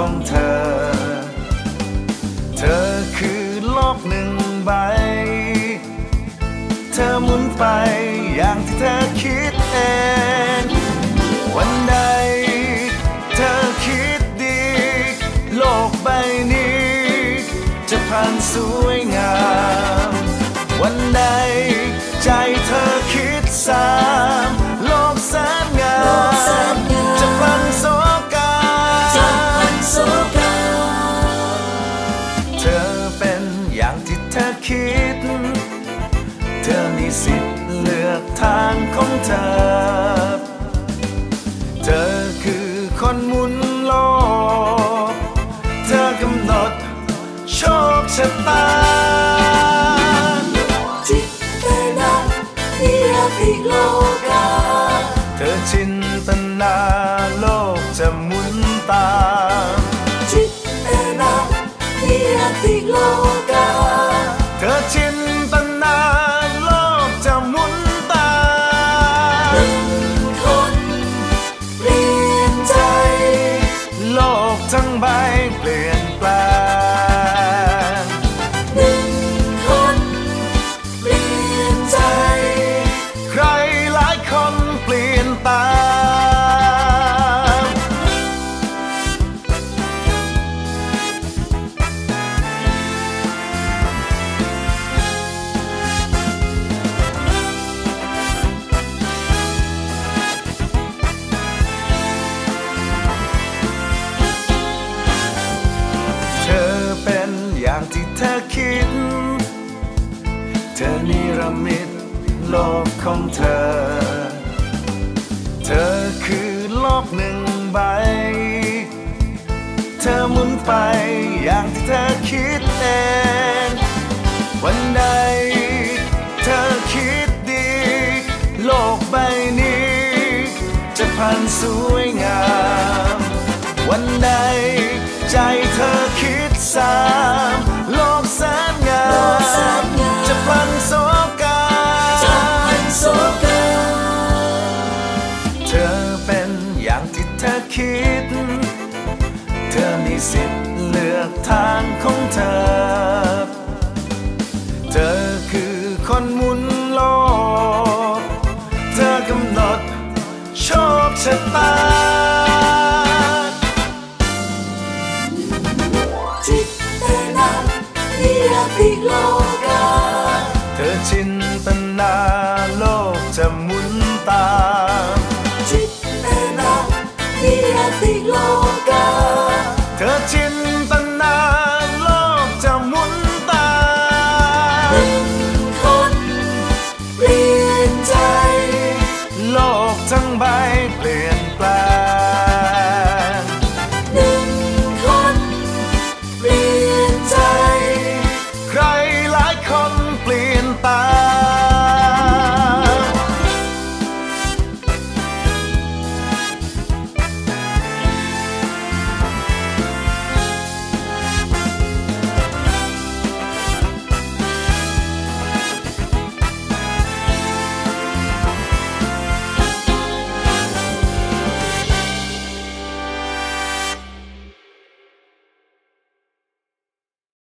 ของเธอ เธอคือโลกหนึ่งใบ เธอหมุนไปอย่างที่เธอคิดเอง วันใด เธอคิดดี โลกใบนี้ จะผ่านสวยงาม วันใดใจเธอคิดสา ของเธอ เธอคือคนหมุนโลก เธอกำหนดโชคชะตา จิตเตนะนิยติโลกา เธอจินตนาโลกจะหมุนตามจิตเตนะนิยติโลกา เธอจิ เธอคิด เธอนิรมิตโลกของเธอ เธอคือโลกหนึ่งใบ เธอหมุนไปอย่างที่เธอคิดเอง วันใดเธอคิดดี โลกใบนี้ จะผ่านสวยงาม วันใดใจเธอคิดสาม เธอคิด เธอมีสิทธิ์เลือกทางของเธอ เธอคือคนหมุนโลก เธอกำหนดโชคชะตา จิตเตนะนิยติโลกา เธอชินตนา